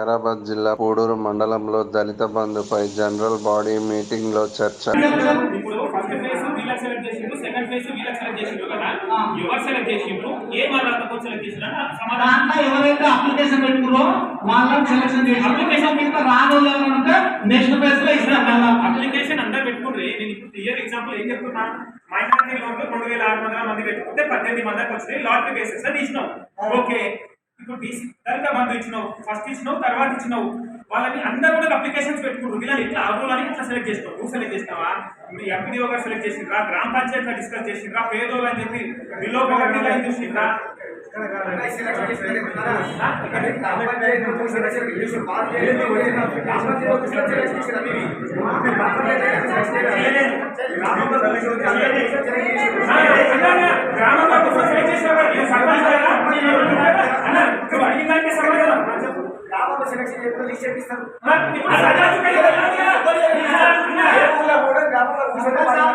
వికారాబాద్ జిల్లా పూడూరు మండలంలో దళిత బంధుపై general body మీటింగ్లో చర్చ ఎవరైతే అప్లికేషన్ పెట్టుకురో వాళ్ళని సెలక్షన్ చేసి అప్లికేషన్ మీద రాను ఎవరంటే నెక్స్ట్ ఫేజ్లో ఇస్తారు మళ్ళా అప్లికేషన్ అందరు పెట్టుకుండ్రి. నేను ఇప్పుడు క్లియర్ ఎగ్జాంపుల్ ఏం చెప్తున్నా? మైనార్టీ లోన్లు రెండు వేల ఆరు వందల మంది పెట్టుకుంటే పద్దెనిమిది మందికి వచ్చినాయి. లాటరీ బేసిస్ అని ఓకే ఇప్పుడు బీసీ దళిత బంధు ఇచ్చినావు ఫస్ట్ ఇచ్చినావు తర్వాత ఇచ్చినావు. వాళ్ళని అందరూ కూడా అప్లికేషన్స్ పెట్టుకుంటారు. వీళ్ళని ఇట్లా అర్హులని ఇట్లా సెలెక్ట్ చేసినావు? నువ్వు సెలెక్ట్ చేసినావా? మీ ఎంపీడీఓ గారు సెలెక్ట్ చేసిండ్రా? గ్రామ పంచాయతీ డిస్కస్ చేసిండ్రా? పేదోళ్ళు అని చెప్పి బిలో లైన్ చూసిండ్రా? గ్రామంలో డిస్కస్ సెలెక్ట్ చేసినావా నేను సర్పంచ్ కదా అన్న నువ్వు అడిగిన దానికి సమాధానం చెప్పు ఇప్పుడు సర్పంచ్ కదా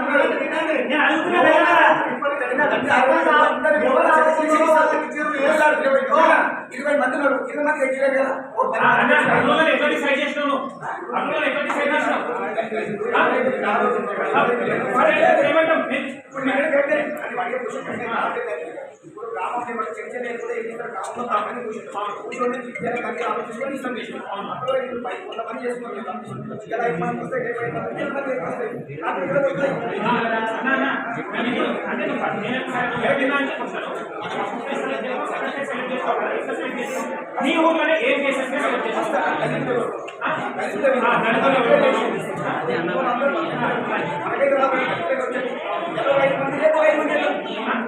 నేను అడుగుతున్నా ఇరవై మంది ఉన్నారు ఇరవై మంది కదా ఎట్లా డిసైడ్ ఎట్లా డిసైడ్ ఏం చేస్తారు? గ్రామంలో తామని కూర్చుంటారు. కూర్చొని కలిసి ఆలోచించుకొని ఇష్టం చేసినాం. ఇలా ఇక్కడ నేను. నీ ఊర్లోనే ఏ కేసెస్ సెలెక్ట్